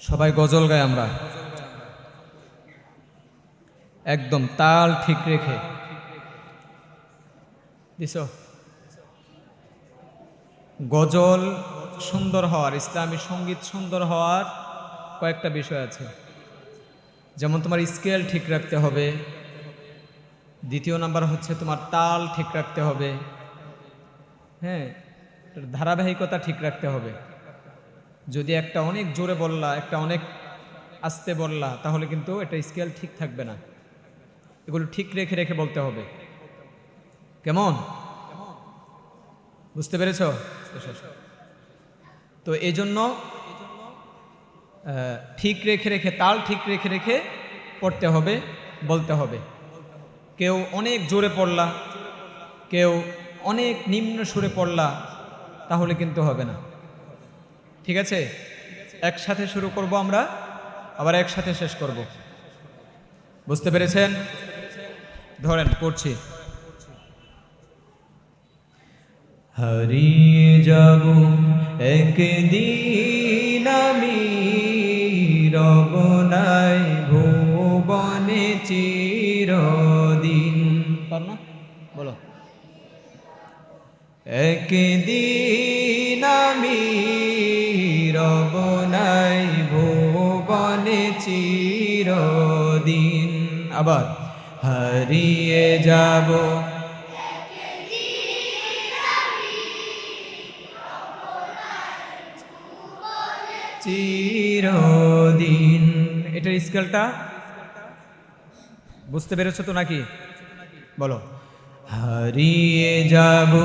সবাই গজল গাই আমরা। একদম তাল ঠিক রেখে। দিছ গজল সুন্দর হওয়ার, ইসলামী সংগীত সুন্দর হওয়ার কয়েকটা বিষয় আছে। যেমন তোমার স্কেল ঠিক রাখতে হবে। দ্বিতীয় নাম্বার হচ্ছে তোমার তাল ঠিক রাখতে হবে। হ্যাঁ ধারাবাহিকতা ঠিক রাখতে হবে। যদি একটা অনেক জোরে বললা, একটা অনেক আস্তে বললা, তাহলে কিন্তু এটা স্কেল ঠিক থাকবে না। এগুলো ঠিক রেখে রেখে বলতে হবে। কেমন? বুঝতে পেরেছ? তো এই জন্য ঠিক রেখে রেখে, তাল ঠিক রেখে রেখে পড়তে হবে, বলতে হবে। কেউ অনেক জোরে পড়লা, কেউ অনেক নিম্ন সুরে পড়লা, তাহলে কিন্তু হবে না। ঠিক আছে? একসাথে শুরু করব আমরা আবার একসাথে শেষ করব। বুঝতে পেরেছেন? ধরেন পড়ছি। হারিয়ে যাব একদিন আমি রবনাই ভুবনে চিরদিন। পার না? বলো। একদিন আমি রবনাই ভুবনে চিরদিন আবার হারিয়ে যাব। চিরদিন। এটার স্কেলটা? বুঝতে পেরেছ তো নাকি? বলো। হারিয়ে যাব।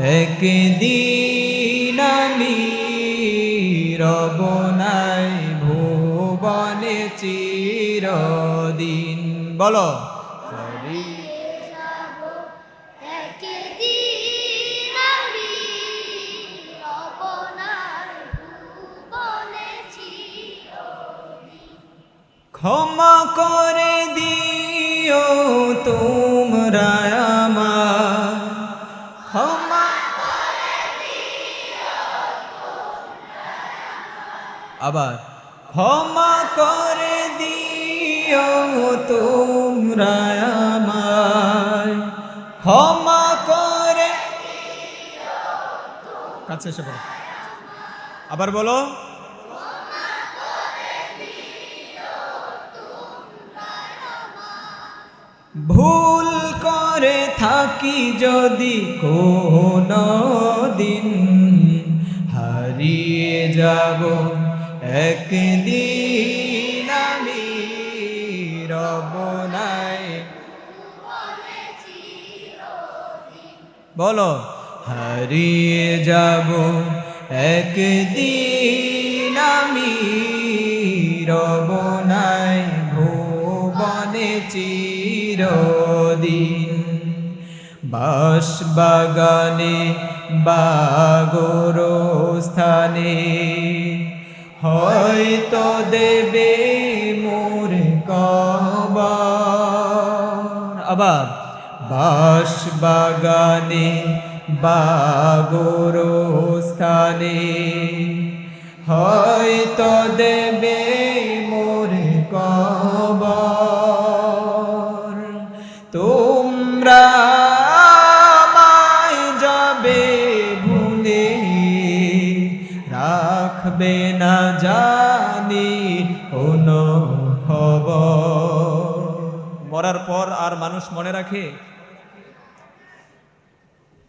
একদিন আমি রবনাই ভুবনে চিরদিন। বলো। ক্ষমা করে। আবার, ক্ষমা করে দিও তোমরা ক্ষমা করে কাছে এসে বলো। আবার বলো। ভুল করে থাকি যদি কোনো দিন হারিয়ে যাব একদিন আমি রবনাই বলো, হারিয়ে যাব। একদিন আমি রবনাই ভুবনে চিরদিন বাস বাগানে বাগর স্থানে হয়তো দেবে মোর আবার বাস বাগানে বাগর স্থানে হয়তো দেবে মোর কবর। জানি কোনো খবর। মরার পর আর মানুষ মনে রাখে?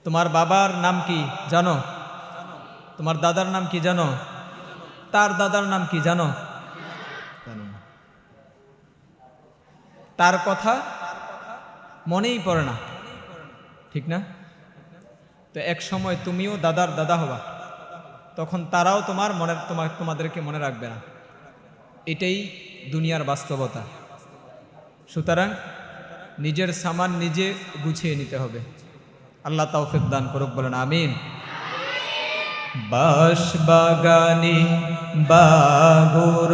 তোমার বাবার নাম কি জানো? তোমার দাদার নাম কি জানো? তার দাদার নাম কি জানো। তার কথা মনেই পড়ে না। ঠিক না? তো এক সময় তুমিও দাদার দাদা হবা। তখন তারাও তোমার মনের তোমার তোমাদেরকে মনে রাখবে না। এটাই দুনিয়ার বাস্তবতা। সুতরাং নিজের সামান নিজে গুছিয়ে নিতে হবে। আল্লাহ তাওফিক দান করুক, বলেন আমিন। বাস বাগানে বাগর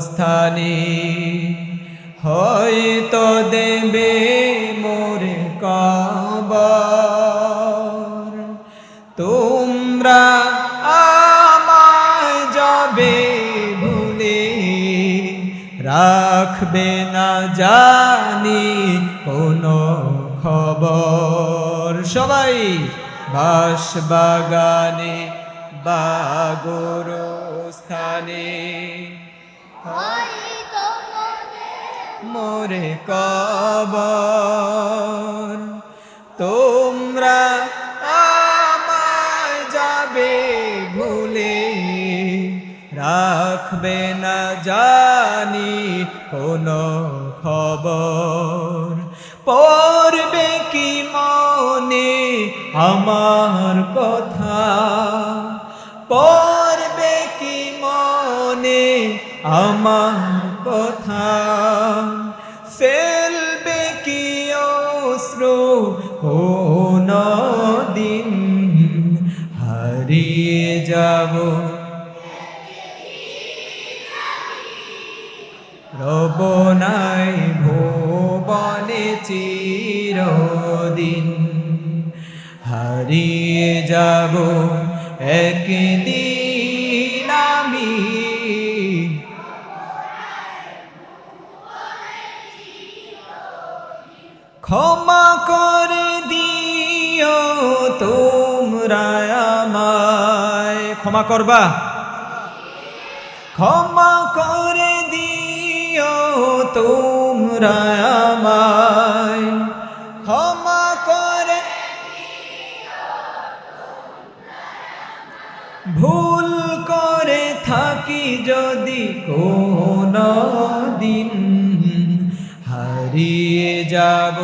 স্থানে হয়তো দেবে মোরে কবর। তোমরা রাখবে না জানি কোনো খবর। সবাই বাস বাগানে বাগর স্থানে মোরে কবর। তোমরা আমায় যাবে ভুলে রাখবে না জানি কোনো খবর? পড়বে কি মনে আমার কথা? পড়বে কি মনে আমার কথা? ফেলবে কি অশ্রু কোন দিন? হারিয়ে যাব নাই ভুবনে চিরদিন হারিয়ে যাব একদিন আমি। ক্ষমা করে দিও তোমরা আমায়। ক্ষমা করবা? ক্ষমা করে দিও তোমরা আমায়। ক্ষমা করে। ভুল করে থাকি যদি কোন দিন। হারিয়ে যাব।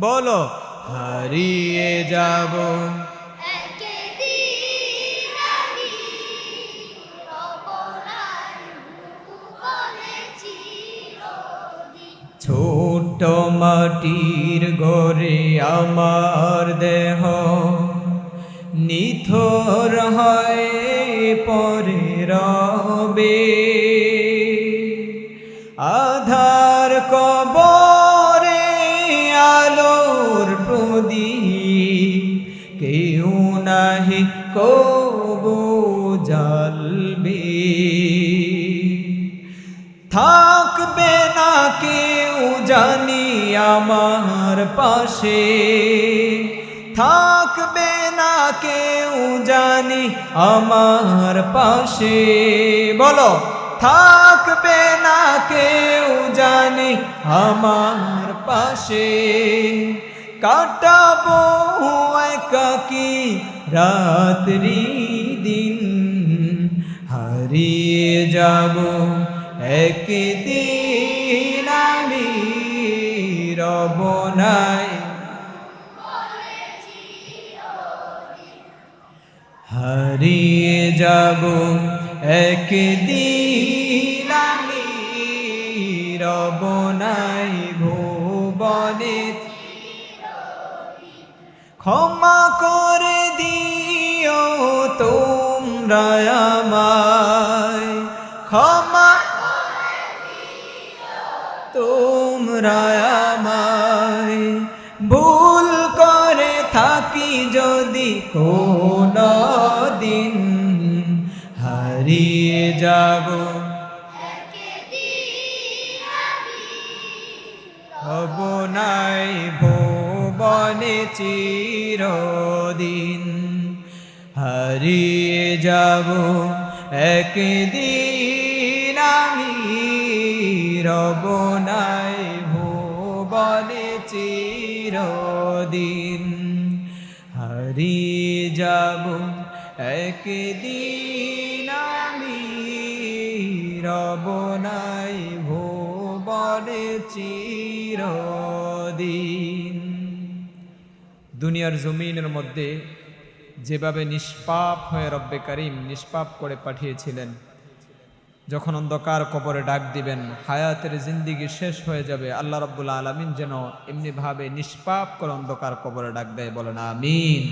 বলো। হারিয়ে যাব। ছোট মাটির গড়ে আমার দেহ। নিথর হয় পরে রবে। থাকবে না কেউ জানি আমার পাশে। থাকবে না কেউ জানি আমার পাশে। বলো, থাকবে না কেউ জানি আমার পাশে। কাটাবো একাকি রাত্রি দিন? হারিয়ে যাব একদিন। আমি নাই হারিয়ে যাব একদিন আমি রব নাই ভুবনে। ক্ষমা করে দিও তোমরা আমায়। ক্ষমা তোমরা আমায় ভুল করে থাকি যদি কোন দিন হারিয়ে যাব। হব নাই ভুবনে চিরদিন। হারিয়ে যাব একদিন। রব নাই ভুবনে চিরদিন। হারিয়ে যাব একদিন আমি রব নাই ভুবনে চিরদিন। দুনিয়ার জমিনের মধ্যে যেভাবে নিষ্পাপ হয়ে রব্বে করিম নিষ্পাপ করে পাঠিয়েছিলেন যখন অন্ধকার কবরে ডাক দিবেন, হায়াতের জিন্দিগি শেষ হয়ে যাবে, আল্লাহ রব্বুল আলমিন যেন এমনিভাবে নিষ্পাপ করে অন্ধকার কবরে ডাক দেয়, বলেন আমিন।